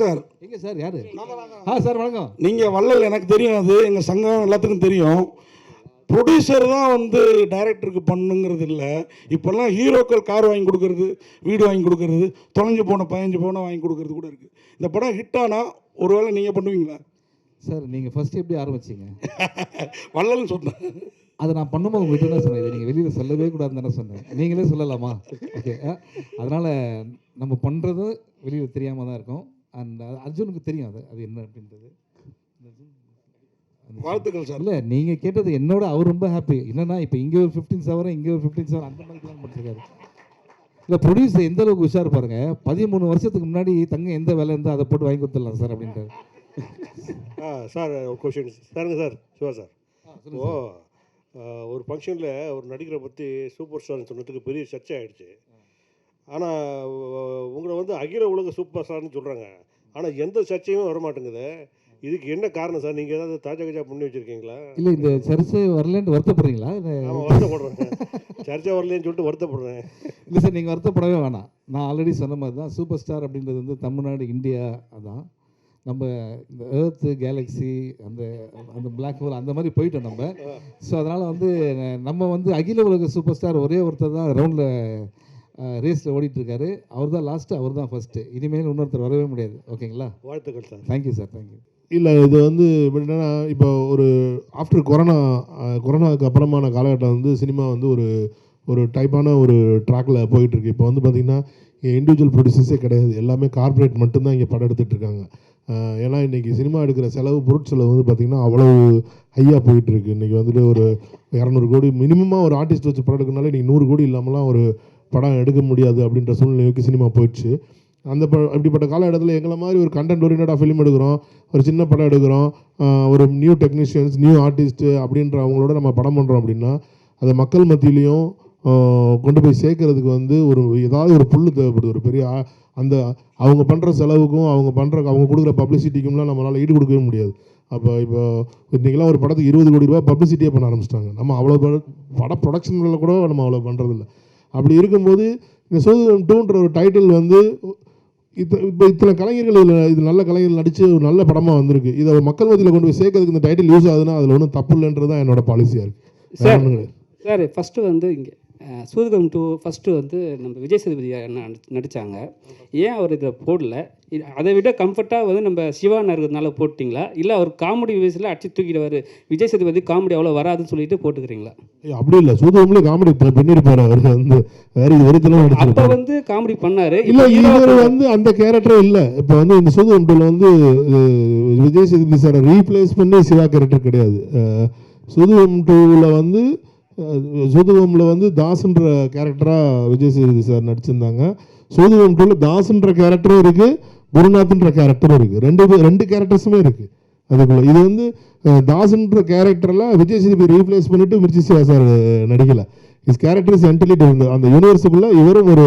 Sir. எங்க sir யாரு? ஆ sir வணக்கம். நீங்கள் வள்ளல் எனக்கு தெரியும் அது எங்கள் சங்கம் எல்லாத்துக்கும் தெரியும். ப்ரொடியூசர் தான் வந்து டைரக்டருக்கு பண்ணுங்கிறது இல்லை. இப்போல்லாம் ஹீரோக்கள் கார் வாங்கி கொடுக்கறது வீடு வாங்கி கொடுக்கறது தொலைஞ்சு போன பதினஞ்சு போன வாங்கி கொடுக்கறது கூட இருக்குது இந்த படம் ஹிட் ஆனால் ஒருவேளை நீங்கள் பண்ணுவீங்களா? சார் நீங்க ஃபர்ஸ்ட் எப்படி ஆரம்பிச்சீங்க? வள்ளல்னு சொன்னேன். அதை நான் பண்ணும்போது உங்ககிட்ட தான் சொன்னேன். இதை நீங்கள் வெளியில் சொல்லவே கூடாதுன்னு தானே சொன்னேன். நீங்களே சொல்லலாமா? ஓகே அதனால் நம்ம பண்ணுறது வெளியில் தெரியாமல் தான் இருக்கும். அண்ட் அர்ஜுனுக்கு தெரியும் அது. அது என்ன அப்படின்றது. வாழ்த்துக்கள் சார். இல்லை நீங்கள் கேட்டது என்னோட அவர் ரொம்ப ஹாப்பி என்னன்னா இப்போ இங்கே ஒரு ஃபிஃப்டீன் செவன் இங்கே ஒரு ஃபிஃப்டீன் செவன் அந்த மாதிரி பிளான் பண்ணிருக்காரு இல்லை ப்ரொடியூசர் எந்த அளவுக்கு உஷார் பாருங்க. பதிமூணு வருஷத்துக்கு முன்னாடி தங்க எந்த வேலை இருந்தால் அதை போட்டு வாங்கி கொடுத்துடலாம் சார் அப்படின்றாரு. சார் கொஷின் சாருங்க சார் சிவா சார். ஓ ஒரு ஃபங்க்ஷனில் ஒரு நடிகரை பற்றி சூப்பர் ஸ்டார்னு சொன்னதுக்கு பெரிய சர்ச்சை ஆயிடுச்சு. ஆனால் உங்களை வந்து அகில உலக சூப்பர் ஸ்டார்னு சொல்கிறாங்க ஆனால் எந்த சர்ச்சையும் வர மாட்டேங்குது இதுக்கு என்ன காரணம் சார்? நீங்கள் ஏதாவது தாஜா கஜா பண்ணி வச்சுருக்கீங்களா? இல்லை இந்த சர்ச்சை வரலன்ட்டு வருத்தப்படுறீங்களா? இல்லை ஆமாம் வருத்தப்படுறேன். சர்ச்சை வரலன்னு சொல்லிட்டு வருத்தப்படுறேன். இல்லை சார் நீங்கள் வருத்தப்படவே வேணாம். நான் ஆல்ரெடி சொன்ன மாதிரி தான் சூப்பர் ஸ்டார் அப்படின்றது வந்து தமிழ்நாடு இந்தியா அதான். நம்ம இந்த ஏர்த்து கேலக்ஸி அந்த அந்த பிளாக் ஹோல் அந்த மாதிரி போயிட்டோம் நம்ம. ஸோ அதனால் வந்து நம்ம வந்து அகில உலக சூப்பர் ஸ்டார் ஒரே ஒருத்தர் தான் ரவுண்டில் ரேஸில் ஓடிட்டுருக்காரு அவர் தான் லாஸ்ட்டு அவர் தான் ஃபஸ்ட்டு இனிமேல் இன்னொருத்தர் வரவே முடியாது. ஓகேங்களா? வாழ்த்துக்கள் சார். தேங்க்யூ சார் தேங்க்யூ இல்லை இது வந்து எப்படின்னா இப்போ ஒரு ஆஃப்டர் கொரோனா கொரோனாவுக்கு அப்புறமான காலகட்டம் வந்து சினிமா வந்து ஒரு ஒரு டைப்பான ஒரு ட்ராக்கில் போயிட்டுருக்கு. இப்போ வந்து பார்த்திங்கன்னா இண்டிவிஜுவல் ப்ரொடியூசர்ஸே கிடையாது. எல்லாமே கார்ப்பரேட் மட்டும்தான் இங்கே படம் எடுத்துகிட்டு இருக்காங்க ஏன்னா இன்றைக்கி சினிமா எடுக்கிற செலவு பொருட்செலவு வந்து பார்த்திங்கன்னா அவ்வளவு ஹையாக போயிட்டுருக்கு. இன்றைக்கி வந்துட்டு ஒரு இரநூறு கோடி மினிமமாக ஒரு ஆர்டிஸ்ட் வச்சு படம் எடுக்கனாலே இன்றைக்கி நூறு கோடி இல்லாமலாம் ஒரு படம் எடுக்க முடியாது அப்படின்ற சூழ்நிலைக்கு சினிமா போயிடுச்சு. அந்த ப அப்படிப்பட்ட காலகட்டத்தில் எங்களை மாதிரி ஒரு கண்டென்ட் ஓரியன்டாக ஃபிலிம் எடுக்கிறோம் ஒரு சின்ன படம் எடுக்கிறோம் ஒரு நியூ டெக்னீஷியன்ஸ் நியூ ஆர்டிஸ்ட்டு அப்படின்ற அவங்களோட நம்ம படம் பண்ணுறோம் அப்படின்னா அதை மக்கள் மத்தியிலையும் கொண்டு போய் சேர்க்கறதுக்கு வந்து ஒரு ஏதாவது ஒரு புல்லு தேவைப்படுது. ஒரு பெரிய அந்த அவங்க பண்ணுற செலவுக்கும் அவங்க பண்ணுற அவங்க கொடுக்குற பப்ளிசிட்டிக்கும்லாம் நம்மளால் ஈடு கொடுக்கவே முடியாது. அப்போ இப்போ இன்றைக்கெல்லாம் ஒரு படத்துக்கு இருபது கோடி ரூபா பப்ளிசிட்டியே பண்ண ஆரம்பிச்சிட்டாங்க. நம்ம அவ்வளோ பட- ப்ரொடக்ஷனில் கூட நம்ம அவ்வளோ பண்ணுறதில்ல அப்படி இருக்கும்போது இந்த சோதனம் டூன்ற ஒரு டைட்டில் வந்து இத்த இப்போ இத்தனை கலைஞர்கள் இதில் இது நல்ல கலைஞர்கள் நடித்து ஒரு நல்ல படமாக வந்திருக்கு. இதை மக்கள் மத்தியில் கொண்டு போய் சேர்க்கறதுக்கு இந்த டைட்டில் யூஸ் ஆகுதுன்னா அதில் ஒன்றும் தப்பு இல்லைன்றது தான் என்னோட பாலிசியாக இருக்குது சார் சார் ஃபஸ்ட்டு வந்து இங்கே சூதுகம் டூ ஃபஸ்ட்டு வந்து நம்ம விஜய் சேதுபதி நடித்தாங்க ஏன் அவர் இதில் போடல? அதை விட கம்ஃபர்ட்டாக வந்து நம்ம சிவான் இருக்கிறதுனால போட்டிங்களா? இல்லை அவர் காமெடி வயசில் அடிச்சு தூக்கிடுவார் விஜய் சேதுபதி காமெடி அவ்வளோ வராதுன்னு சொல்லிட்டு போட்டுக்கிறீங்களா? அப்படி இல்லை. சூதகம்லேயே காமெடி பண்ணியிருப்பார் அவர் வந்து வேற இது வெறித்தலாம் அப்போ வந்து காமெடி பண்ணாரு. இல்லை இவர் வந்து அந்த கேரக்டரே இல்லை. இப்போ வந்து இந்த சூதகம் டூவில் வந்து விஜய் சேதுபதி சாரை ரீப்ளேஸ் பண்ணி சிவா கேரக்டர் கிடையாது. சூதுகம் டூவில் வந்து சூதுகமில் வந்து தாஸ்ன்ற கேரக்டராக விஜய் சேதுபதி சார் நடிச்சிருந்தாங்க. சோதுவம் டூவில் தாஸ்ன்ற கேரக்டரும் இருக்குது குருநாத்ன்ற கேரக்டரும் இருக்குது ரெண்டு ரெண்டு கேரக்டர்ஸுமே இருக்குது அதுக்குள்ள. இது வந்து தாஸ்ன்ற கேரக்டரில் விஜய் சேதுபதி ரீப்ளேஸ் பண்ணிட்டு மிர்ச்சி சிவா சார் நடிக்கலை. இஸ் கேரக்டர் இஸ் என்டிலிட்டி அந்த யூனிவர்ஸுக்குள்ளே இவரும் ஒரு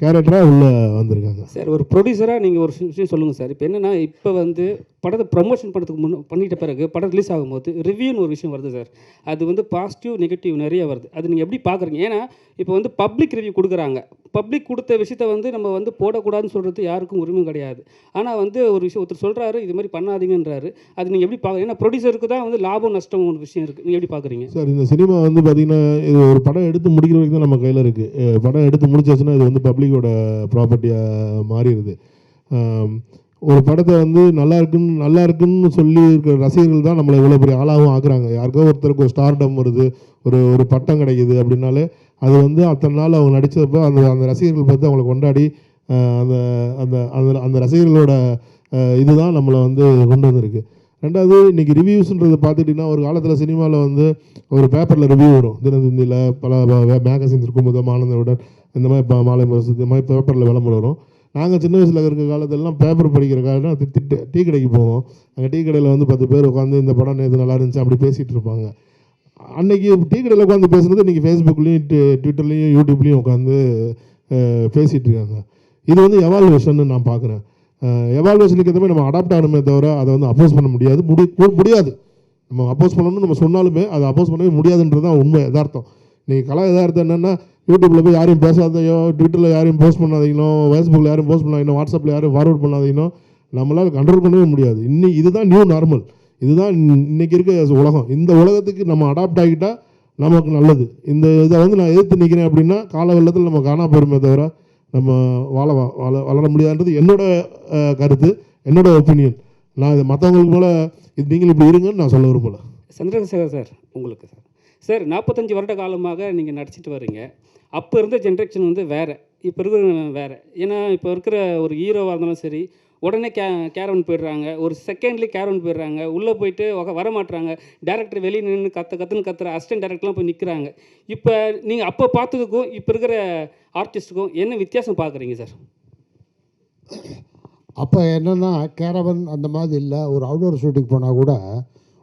கேரக்டராக உள்ளே வந்திருக்காங்க. சார் ஒரு ப்ரொடியூசராக நீங்கள் ஒரு விஷயம் சொல்லுங்கள் சார். இப்போ என்னென்னா இப்போ வந்து படத்தை ப்ரமோஷன் பண்ணுறதுக்கு முன்ன பண்ணிட்ட பிறகு படம் ரிலீஸ் ஆகும்போது ரிவ்யூன்னு ஒரு விஷயம் வருது சார். அது வந்து பாசிட்டிவ் நெகட்டிவ் நிறைய வருது. அது நீங்கள் எப்படி பார்க்குறீங்க ஏன்னா இப்போ வந்து பப்ளிக் ரிவ்யூ கொடுக்குறாங்க. பப்ளிக் கொடுத்த விஷயத்த வந்து நம்ம வந்து போடக்கூடாதுன்னு சொல்கிறது யாருக்கும் உரிமை கிடையாது. ஆனால் வந்து ஒரு விஷயம் ஒருத்தர் சொல்கிறாரு இது மாதிரி பண்ணாதீங்கன்றாரு. அது நீங்கள் எப்படி பார்க்குறீங்க ஏன்னா ப்ரொடியூசருக்கு தான் வந்து லாபம் நஷ்டம் ஒரு விஷயம் இருக்குது நீங்கள் எப்படி பார்க்குறீங்க சார் இந்த சினிமா வந்து பார்த்தீங்கன்னா இது ஒரு படம் எடுத்து முடிக்கிற வரைக்கும் தான் நம்ம கையில் இருக்குது படம் எடுத்து முடிச்சாச்சுன்னா இது வந்து பப்ளிக்கோட ப்ராப்பர்ட்டியாக மாறிடுது. ஒரு படத்தை வந்து நல்லா இருக்குன்னு நல்லா இருக்குன்னு சொல்லி இருக்கிற ரசிகர்கள் தான் நம்மளை இவ்வளோ பெரிய ஆளாகவும் ஆக்குறாங்க. யாருக்கோ ஒருத்தருக்கு ஒரு ஸ்டார்டம் வருது ஒரு ஒரு பட்டம் கிடைக்குது அப்படின்னாலே அது வந்து அத்தனை நாள் அவங்க நடித்தப்போ அந்த அந்த ரசிகர்கள் பார்த்து அவங்கள கொண்டாடி அந்த அந்த அந்த அந்த ரசிகர்களோட இதுதான் நம்மளை வந்து கொண்டு வந்திருக்கு. ரெண்டாவது இன்னைக்கு ரிவ்யூஸ்ன்றது பார்த்துட்டிங்கன்னா ஒரு காலத்தில் சினிமாவில் வந்து ஒரு பேப்பரில் ரிவ்யூ வரும். தினத்தந்தியில் பல மேகசின்ஸ் இருக்கும் முதல் ஆனந்தவுடன் இந்த மாதிரி இப்போ மாலை முரசு இந்த மாதிரி பேப்பரில் விளம்பரம் வரும். நாங்கள் சின்ன வயசில் இருக்கிற காலத்திலலாம் பேப்பர் படிக்கிற காலம் திட்டு டீ கடைக்கு போவோம். அங்கே டீ கடையில் வந்து பத்து பேர் உட்காந்து இந்த படம் நேற்று நல்லா இருந்துச்சு அப்படி பேசிகிட்டு இருப்பாங்க. அன்றைக்கி டீ கடையில் உட்காந்து பேசுனது இன்றைக்கி ஃபேஸ்புக்லேயும் ட்விட்டர்லேயும் யூடியூப்லேயும் உட்காந்து பேசிகிட்டு இருக்காங்க. இது வந்து எவால்வேஷன் நான் பார்க்குறேன் எவால்வேஷனுக்கு எதுவுமே நம்ம அடாப்ட் ஆகணுமே தவிர அதை வந்து அப்போஸ் பண்ண முடியாது. முடி முடியாது. நம்ம அப்போஸ் பண்ணணும்னு நம்ம சொன்னாலுமே அதை அப்போஸ் பண்ணவே முடியாதுன்றது தான் உண்மை எதார்த்தம் நீங்கள் கலா எதார்த்தம் என்னென்னா யூடியூப்பில் போய் யாரையும் பேசாதையோ ட்விட்டரில் யாரையும் போஸ்ட் பண்ணாதீங்களோ ஃபேஸ்புக்கில் யாரும் போஸ்ட் பண்ணாதீங்களோ வாட்ஸ்அப்பில் யாரும் ஃபார்வர்ட் பண்ணாதீங்களோ நம்மளால் கண்ட்ரோல் பண்ணவே முடியாது. இன்னி இதுதான் நியூ நார்மல் இதுதான் இன்னைக்கு இருக்க உலகம். இந்த உலகத்துக்கு நம்ம அடாப்ட் ஆகிட்டா நமக்கு நல்லது. இந்த இதை வந்து நான் எதிர்த்து நிற்கிறேன் அப்படின்னா கால வெள்ளத்தில் நம்ம காணா போயிருமே தவிர நம்ம வாழ வா- வாழ வளர முடியாதுன்றது என்னோட கருத்து என்னோட ஒப்பீனியன் நான் இது மற்றவங்களுக்கு போல இது நீங்கள் இப்படி இருங்கன்னு நான் சொல்ல விரும்பல. சந்திரசேகர் சார் உங்களுக்கு சார். சார் நாற்பத்தஞ்சு வருட காலமாக நீங்கள் நடிச்சிட்டு வரீங்க அப்போ இருந்த ஜென்ரேஷன் வந்து வேறு. இப்போ இருக்கிற வேறு. ஏன்னா இப்போ இருக்கிற ஒரு ஹீரோவாக இருந்தாலும் சரி உடனே கே கேரவன் போயிடுறாங்க. ஒரு செகண்ட்லேயே கேரவன் போயிடுறாங்க. உள்ளே போயிட்டு வர வரமாட்டுறாங்க டேரக்டர் வெளியே நின்று கத்த கத்துன்னு கத்துற அசிஸ்டன்ட் டேரக்டர்லாம் போய் நிற்கிறாங்க இப்போ நீங்கள் அப்போ பார்த்ததுக்கும் இப்போ இருக்கிற ஆர்டிஸ்ட்டுக்கும் என்ன வித்தியாசம் பார்க்குறீங்க சார்? அப்போ என்னென்னா கேரவன் அந்த மாதிரி இல்லை. ஒரு அவுடோர் ஷூட்டிங் போனால் கூட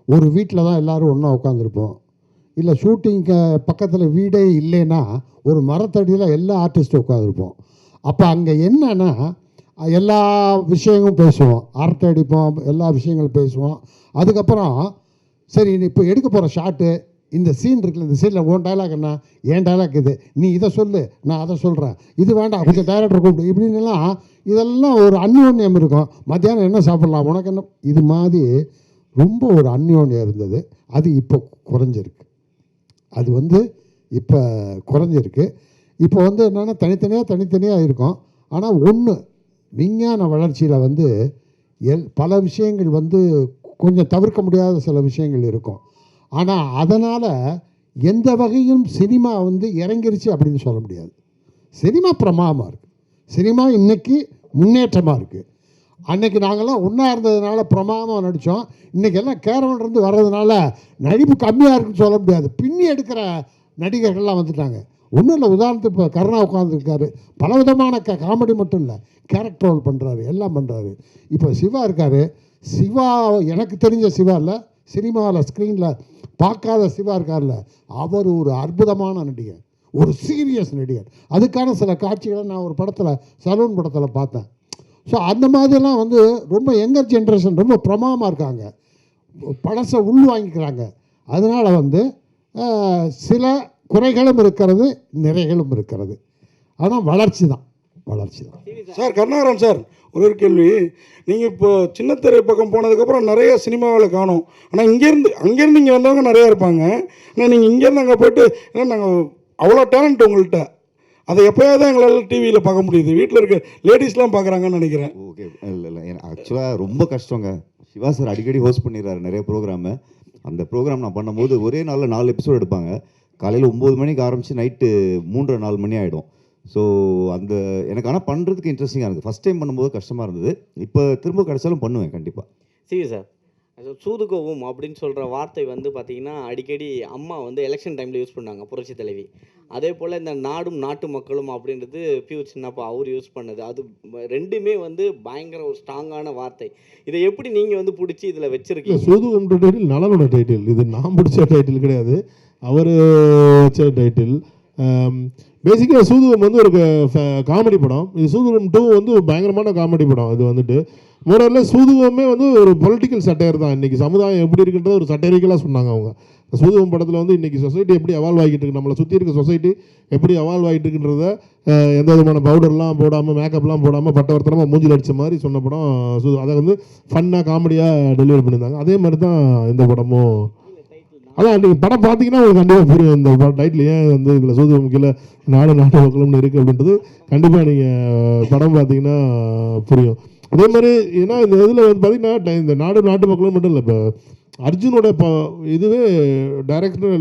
ஒரு வீட்டில் தான் எல்லோரும் ஒன்றா உட்காந்துருப்போம் இல்லை ஷூட்டிங்க்கு பக்கத்தில் வீடே இல்லைன்னா ஒரு மரத்தடியில் எல்லா ஆர்டிஸ்ட்டும் உட்காந்துருப்போம் அப்போ அங்கே என்னன்னா எல்லா விஷயங்களும் பேசுவோம். அரட்டை அடிப்போம் எல்லா விஷயங்களும் பேசுவோம். அதுக்கப்புறம் சரி நீ இப்போ எடுக்க போகிற ஷாட்டு இந்த சீன் இருக்குல்ல இந்த சீனில் உன் டைலாக் என்ன? என் டைலாக் இது. நீ இதை சொல்லு நான் அதை சொல்கிறேன் இது வேண்டாம் கொஞ்சம் டைரக்டர் கூப்பிடு. இப்படின்னுலாம் இதெல்லாம் ஒரு அந்யோன்யம் இருக்கும். மத்தியானம் என்ன சாப்பிட்லாம்? உனக்கு என்ன? இது மாதிரி ரொம்ப ஒரு அந்யோன்யம் இருந்தது. அது இப்போ குறைஞ்சிருக்கு. அது வந்து இப்போ குறைஞ்சிருக்கு. இப்போ வந்து என்னென்னா தனித்தனியாக தனித்தனியாக இருக்கும். ஆனால் ஒன்று விஞ்ஞான வளர்ச்சியில் வந்து எல் பல விஷயங்கள் வந்து கொஞ்சம் தவிர்க்க முடியாத சில விஷயங்கள் இருக்கும். ஆனால் அதனால் எந்த வகையும் சினிமா வந்து இறங்கிருச்சு அப்படின்னு சொல்ல முடியாது. சினிமா பிரமாதமாக இருக்குது சினிமா இன்னைக்கு முன்னேற்றமாக இருக்குது அன்னைக்கு நாங்கள்லாம் ஒன்றா இருந்ததுனால பிரமாதமாக நடித்தோம் இன்றைக்கி எல்லாம் கேரவன் இருந்து வர்றதுனால நடிப்பு கம்மியாக இருக்குன்னு சொல்ல முடியாது. பின்னி எடுக்கிற நடிகர்கள்லாம் வந்துட்டாங்க. ஒன்றும் இல்லை உதாரணத்துக்கு இப்போ கருணா உட்காந்துருக்காரு பல விதமான க காமெடி மட்டும் இல்லை கேரக்டர் ரோல் பண்ணுறாரு எல்லாம் பண்ணுறாரு இப்போ சிவா இருக்கார். சிவா எனக்கு தெரிஞ்ச சிவா இல்லை சினிமாவில் ஸ்க்ரீனில் பார்க்காத சிவா இருக்கார்ல அவர் ஒரு அற்புதமான நடிகர். ஒரு சீரியஸ் நடிகர். அதுக்கான சில காட்சிகளை நான் ஒரு படத்தில் சலூன் படத்தில் பார்த்தேன். ஸோ அந்த மாதிரிலாம் வந்து ரொம்ப யங்கர் ஜென்ரேஷன் ரொம்ப பிரமாதமாக இருக்காங்க. பழசை உள் வாங்கிக்கிறாங்க. அதனால் வந்து சில குறைகளும் இருக்கிறது நிறைகளும் இருக்கிறது. ஆனால் வளர்ச்சி தான். வளர்ச்சி தான். சார் கருணாகரன் சார் ஒரு ஒரு கேள்வி. நீங்கள் இப்போ சின்னத்திரை பக்கம் போனதுக்கப்புறம் நிறைய சினிமாவில் காணும். ஆனால் இங்கேருந்து அங்கேருந்து இங்கே வந்தவங்க நிறையா இருப்பாங்க. ஆனால் நீங்கள் இங்கேருந்து அங்கே போயிட்டு ஏன்னா நாங்கள் அவ்வளோ டேலண்ட் உங்கள்கிட்ட அதை எப்போயாவது தான் எங்களால் டிவியில் பார்க்க முடியுது. வீட்டில் இருக்க லேடிஸ்லாம் பார்க்குறாங்கன்னு நினைக்கிறேன். ஓகே இல்லை இல்லை. எனக்கு ஆக்சுவலாக ரொம்ப கஷ்டங்க. சிவா சார் அடிக்கடி ஹோஸ்ட் பண்ணிடுறாரு நிறைய ப்ரோக்ராமு அந்த ப்ரோக்ராம் நான் பண்ணும்போது ஒரே நாளில் நாலு எபிசோட் எடுப்பாங்க. காலையில் ஒம்பது மணிக்கு ஆரம்பித்து நைட்டு மூன்றரை நாலு மணி ஆகிடும் ஸோ அந்த எனக்கு ஆனால் பண்ணுறதுக்கு இன்ட்ரெஸ்டிங்காக இருக்குது ஃபஸ்ட் டைம் பண்ணும்போது கஷ்டமாக இருந்தது. இப்போ திரும்ப கிடைச்சாலும் பண்ணுவேன் கண்டிப்பாக சரி சார் சூதுகவும் அப்படின்னு சொல்கிற வார்த்தை வந்து பார்த்திங்கன்னா அடிக்கடி அம்மா வந்து எலெக்ஷன் டைமில் யூஸ் பண்ணாங்க புரட்சி தலைவி. அதே போல் இந்த நாடும் நாட்டு மக்களும் அப்படின்றது பியூ சின்னப்பா அவர் யூஸ் பண்ணது. அது ரெண்டுமே வந்து பயங்கர ஒரு ஸ்ட்ராங்கான வார்த்தை. இதை எப்படி நீங்கள் வந்து பிடிச்சி இதில் வச்சிருக்கீங்க? வச்சுருக்கீங்க சூதுவம்ன்ற டைட்டில் நலனோட டைட்டில் இது நான் பிடிச்ச டைட்டில் கிடையாது. அவர் வச்ச டைட்டில் பேசிக்காக சூதுவம் வந்து ஒரு காமெடி படம். இது சூதுவம் டூ வந்து ஒரு பயங்கரமான காமெடி படம் இது வந்துட்டு. மோரல்ல சூதுவமே வந்து ஒரு பொலிட்டிக்கல் சட்டையர் தான். இன்றைக்கி சமுதாயம் எப்படி இருக்குன்றத ஒரு சட்டையரிக்கலாக சொன்னாங்க அவங்க. சூதுவம் படத்தில் வந்து இன்றைக்கி சொசைட்டி எப்படி அவால்வ் ஆகிட்டு இருக்கு நம்மளை சுற்றி இருக்க சொசைட்டி எப்படி அவால்வ் ஆகிட்டு இருக்குன்றத எந்த விதமான பவுடர்லாம் போடாமல் மேக்கப்லாம் போடாமல் பட்டவர்த்தனமாக மூஞ்சில் அடித்த மாதிரி சொன்ன படம் சூது அதை வந்து ஃபன்னாக காமெடியாக டெலிவரி பண்ணியிருந்தாங்க. அதே மாதிரி தான் இந்த படமும். அதான் நீங்கள் படம் பார்த்தீங்கன்னா உங்களுக்கு கண்டிப்பாக புரியும். இந்த டைட்டில் ஏன் வந்து இதில் சூதுவம் கீழே நாடு நாட்டு மக்களும்னு இருக்குது அப்படின்றது கண்டிப்பாக நீங்கள் படம் பார்த்தீங்கன்னா புரியும். அதே மாதிரி ஏன்னா இந்த இதில் வந்து பார்த்தீங்கன்னா இந்த நாடு நாட்டு மக்களும் மட்டும் இல்லை இப்போ அர்ஜுனோட இப்போ இதுவே டைரக்டர்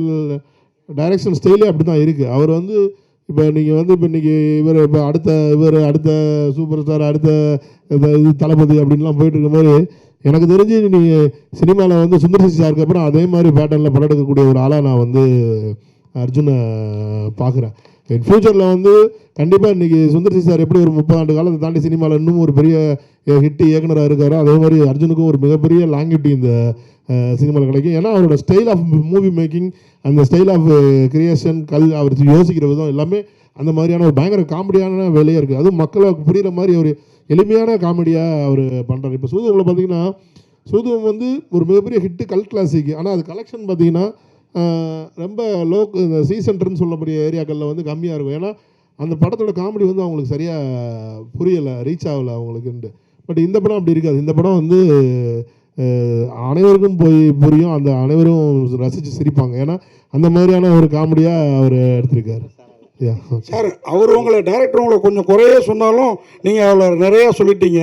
டைரக்ஷன் ஸ்டைலே அப்படி தான் இருக்குது அவர் வந்து இப்போ நீங்கள் வந்து இப்போ இன்றைக்கி இவர் இப்போ அடுத்த இவர் அடுத்த சூப்பர் ஸ்டார் அடுத்த இந்த இது தளபதி அப்படின்லாம் போயிட்டு இருக்க மாதிரி எனக்கு தெரிஞ்சு நீங்கள் சினிமாவில் வந்து சுந்தரசி சாருக்கு அப்புறம் அதே மாதிரி பேட்டர்னில் படம் எடுக்கக்கூடிய ஒரு ஆளாக நான் வந்து அர்ஜுனை பார்க்குறேன். இன் ஃப்யூச்சரில் வந்து கண்டிப்பாக இன்றைக்கி சுந்தரசி சார் எப்படி ஒரு முப்பது ஆண்டு காலத்தை தாண்டி சினிமாவில் இன்னும் ஒரு பெரிய ஹிட்டு இயக்குனராக இருக்காரோ அதே மாதிரி அர்ஜுனுக்கும் ஒரு மிகப்பெரிய லாங்கிட்டி இந்த சினிமாவில் கிடைக்கும். ஏன்னா அவரோட ஸ்டைல் ஆஃப் மூவி மேக்கிங் அந்த ஸ்டைல் ஆஃப் கிரியேஷன் கல் அவர் யோசிக்கிற விதம் எல்லாமே அந்த மாதிரியான ஒரு பயங்கர காமெடியான வேலையாக இருக்குது அதுவும் மக்களை புரிகிற மாதிரி ஒரு எளிமையான காமெடியாக அவர் பண்ணுறாரு இப்போ சூதுவில் பார்த்தீங்கன்னா சூதுவம் வந்து ஒரு மிகப்பெரிய ஹிட்டு கல் கிளாசிக் ஆனால் அது கலெக்ஷன் பார்த்தீங்கன்னா ரொம்ப லோ இந்த சி சென்டர்னு சொல்லக்கூடிய ஏரியாக்களில் வந்து கம்மியாக இருக்கும். ஏன்னா அந்த படத்தோட காமெடி வந்து அவங்களுக்கு சரியாக புரியலை ரீச் ஆகலை அவங்களுக்குன்ட்டு. பட் இந்த படம் அப்படி இருக்காது. இந்த படம் வந்து அனைவருக்கும் போய் புரியும். அந்த அனைவரும் ரசித்து சிரிப்பாங்க. ஏன்னா அந்த மாதிரியான ஒரு காமெடியாக அவர் எடுத்திருக்காரு. சார் அவர் உங்களை டைரக்டர் உங்களை கொஞ்சம் குறைய சொன்னாலும் நீங்கள் அவ்வளோ நிறையா சொல்லிட்டீங்க.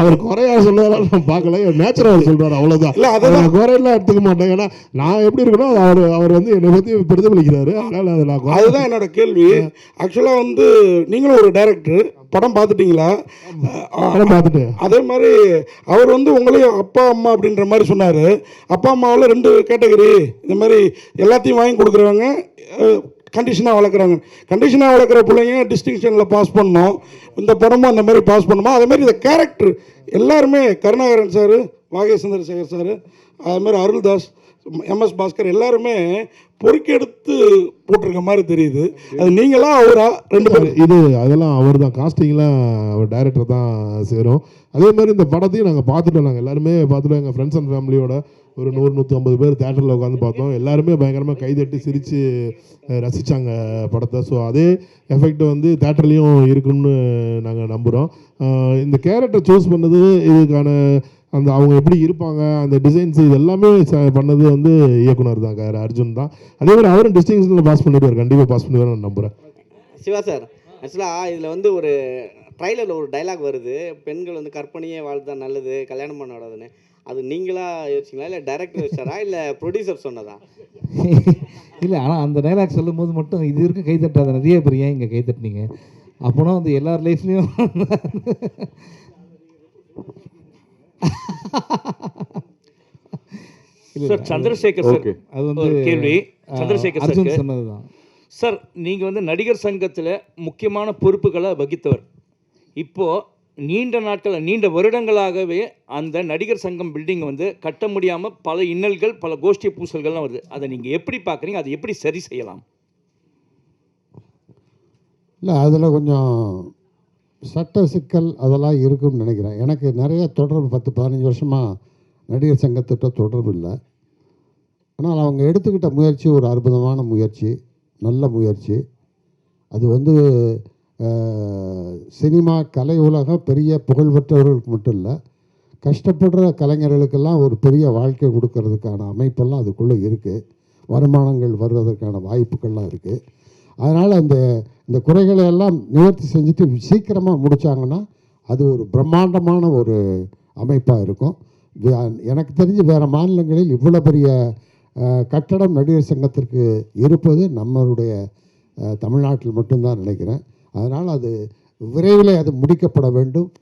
அவர் குறையா சொல்லுவாரா நான் பார்க்கல. நேச்சுரல் சொல்றாரு அவ்வளவுதான். இல்ல, அதுதான். நான் குறையெல்லாம் எடுத்துக்க மாட்டேன். ஏன்னா நான் எப்படி இருக்கணும் அவர் அவர் வந்து என்னை பத்தி பிரதிபலிக்கிறாரு. அதனால அதை நான் அதுதான் என்னோட கேள்வி. ஆக்சுவலாக வந்து நீங்களும் ஒரு டைரக்டர் படம் பார்த்துட்டீங்களா? படம் பார்த்துட்டு அதே மாதிரி அவர் வந்து உங்களையும் அப்பா அம்மா அப்படின்ற மாதிரி சொன்னார். அப்பா அம்மாவில் ரெண்டு கேட்டகரி இந்த மாதிரி எல்லாத்தையும் வாங்கி கொடுக்குறவங்க கண்டிஷனாக வளர்க்குறாங்க. கண்டிஷனாக வளர்க்குற பிள்ளைங்க டிஸ்டிங்ஷனில் பாஸ் பண்ணோம். இந்த படமும் அந்த மாதிரி பாஸ் பண்ணுமா? அதேமாதிரி இந்த கேரக்டர் எல்லாருமே கருணாகரன் சார் வாகேஷ் சந்திரசேகர் சார் அது மாதிரி அருள்தாஸ் எம்எஸ் பாஸ்கர் எல்லாருமே பொறுக்கெடுத்து போட்டிருக்க மாதிரி தெரியுது. அது நீங்களா அவரா? ரெண்டு பேரும். இது அதெல்லாம் அவர் தான் காஸ்டிங்லாம் அவர் டைரக்டர் தான் சேரும். அதே மாதிரி இந்த படத்தையும் நாங்கள் பார்த்துட்டோம். நாங்கள் எல்லாருமே பார்த்துட்டோம். எங்கள் ஃப்ரெண்ட்ஸ் அண்ட் ஃபேமிலியோட ஒரு நூறு நூற்றி ஐம்பது பேர் தேட்டரில் உட்காந்து பார்த்தோம். எல்லாருமே பயங்கரமாக கைதட்டி சிரித்து ரசித்தாங்க படத்தை. ஸோ அதே எஃபெக்ட் வந்து தேட்டர்லேயும் இருக்குன்னு நாங்கள் நம்புகிறோம் இந்த கேரக்டர் சூஸ் பண்ணது இதுக்கான அந்த அவங்க எப்படி இருப்பாங்க அந்த டிசைன்ஸ் இது எல்லாமே ச- பண்ணது வந்து இயக்குனர் தான் க- அர்ஜுன் தான். அதே மாதிரி அவரும் டிஸ்டிங்ஷனில் பாஸ் பண்ணிடுவார். கண்டிப்பாக பாஸ் பண்ணிடுவார் நான் நம்புகிறேன் சிவா சார் ஆக்சுவலாக இதில் வந்து ஒரு ட்ரைலரில் ஒரு டைலாக் வருது. பெண்கள் வந்து கற்பனையே வாழ்தான் நல்லது கல்யாணம் பண்ணாடாதுன்னு அது நீங்களா யோசிச்சிங்களா? இல்லை டைரக்டர் யோசிச்சாரா? இல்லை ப்ரொடியூசர் சொன்னதா? இல்லை ஆனால் அந்த டைலாக் சொல்லும் போது மட்டும் இது வரைக்கும் கை தட்டாத நிறைய பேர் ஏன் இங்கே கை தட்டினீங்க? அப்போனா வந்து எல்லார் லைஃப்லேயும் சார் சந்திரசேகர் சார் அது வந்து ஒரு கேள்வி. சந்திரசேகர் அர்ஜுன் சாருக்கு சொன்னது தான் சார் நீங்கள் வந்து நடிகர் சங்கத்தில் முக்கியமான பொறுப்புகளை வகித்தவர். இப்போது நீண்ட நாட்கள் நீண்ட வருடங்களாகவே அந்த நடிகர் சங்கம் பில்டிங் வந்து கட்ட முடியாமல் பல இன்னல்கள் பல கோஷ்டி பூசல்கள்லாம் வருது. அதை நீங்கள் எப்படி பார்க்குறீங்க? அதை எப்படி சரி செய்யலாம்? இல்லை அதில் கொஞ்சம் சட்ட சிக்கல் அதெல்லாம் இருக்குன்னு நினைக்கிறேன். எனக்கு நிறைய தொடர்பு பத்து பதினஞ்சு வருஷமாக நடிகர் சங்கத்திட்ட தொடர்பு இல்லை. ஆனால் அவங்க எடுத்துக்கிட்ட முயற்சி ஒரு அற்புதமான முயற்சி நல்ல முயற்சி. அது வந்து சினிமா கலை உலகம் பெரிய புகழ்பெற்றவர்களுக்கு மட்டும் இல்லை கஷ்டப்படுற கலைஞர்களுக்கெல்லாம் ஒரு பெரிய வாழ்க்கை கொடுக்கறதுக்கான அமைப்பெல்லாம் அதுக்குள்ளே இருக்குது வருமானங்கள் வருவதற்கான வாய்ப்புகள்லாம் இருக்குது அதனால் அந்த இந்த குறைகளை எல்லாம் நிவர்த்தி செஞ்சுட்டு சீக்கிரமாக முடித்தாங்கன்னா அது ஒரு பிரம்மாண்டமான ஒரு அமைப்பாக இருக்கும். எனக்கு தெரிஞ்சு வேறு மாநிலங்களில் இவ்வளோ பெரிய கட்டடம் நடிகர் சங்கத்திற்கு இருப்பது நம்மளுடைய தமிழ்நாட்டில் மட்டும்தான் நினைக்கிறேன். அதனால் அது விரைவில் அது முடிக்கப்பட வேண்டும்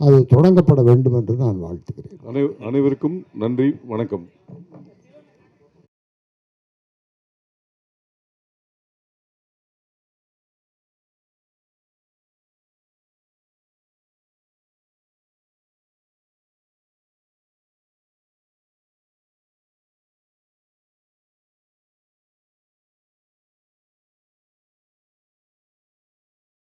அது தொடங்கப்பட வேண்டும் என்று நான் வாழ்த்துகிறேன். அனைவருக்கும் நன்றி வணக்கம்.